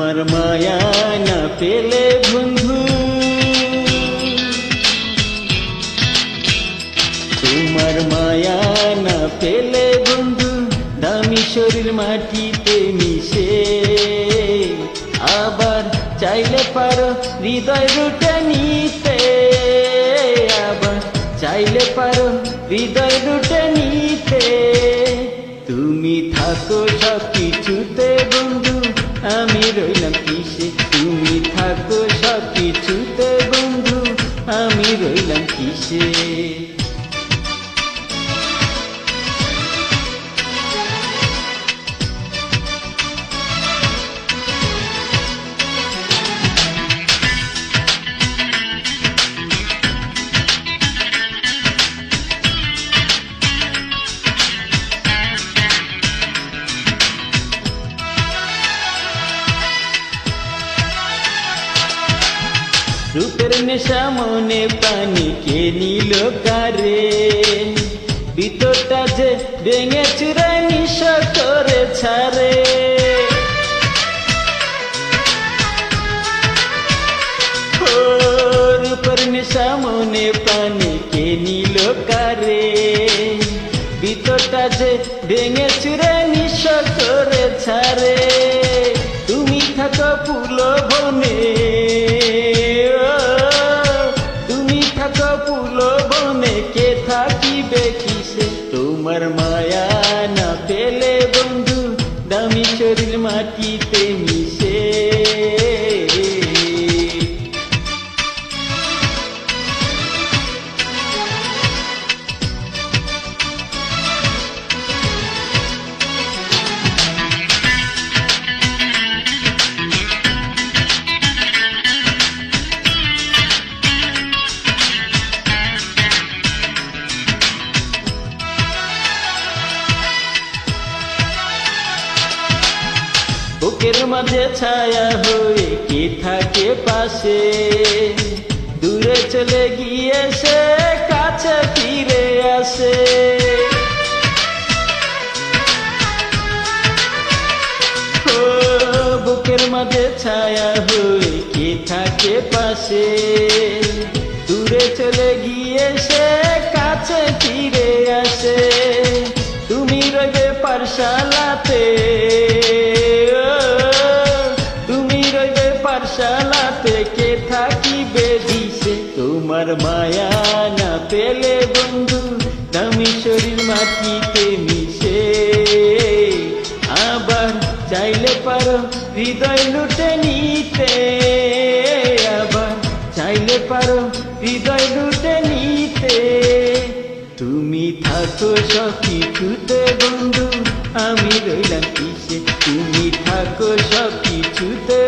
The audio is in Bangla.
তোমার মায়া না পেলে বন্ধু। তোমার মায়া না পেলে বন্ধু, দামি শরীর মাটিতে মিশে। আবার চাইলে পারো হৃদয় রুটে নিতে। আবার চাইলে পারো হৃদয় রুটে নিতে। তুমি থাকো সব কিছুতে রইলাম কিসে রূপের নেশা মনে প্রাণী কে নিল কারে? ভিতরটা যে ভেঙে চুরে নিশ করে ছাড়ে। রূপের নেশা মনে প্রাণী কে নিল কারে? ভিতরটা যে ভেঙে চুরে নিশ করে ছাড়ে। তুমি থাকো ফুল বনে থাকিবে কিসে? তোমার মায়া না পেলে বন্ধু দামি শরীর মাটিতে মিশে বুকের মাঝে ছায়া হয়ে কে থাকে পাশে? দূরে চলে গিয়ে সে কাছে ফিরে আসে। বুকের মাঝে ছায়া হয়ে কে থাকে পাশে? দূরে চলে গিয়ে সে কাছে ফিরে আসে। তুমি রবে পারশালাতে থাকিবে দিশে তোমার মায়া না পেলে বন্ধু দামি শরীর মাটিতে মিশে। আবার চাইলে পারো হৃদয় লুটে নিতে। আবার চাইলে পারো হৃদয় লুটে নিতে। তুমি থাকো সব কিছুতে বন্ধু, আমি রইলাম কিসে তুমি থাকো সব কিছুতে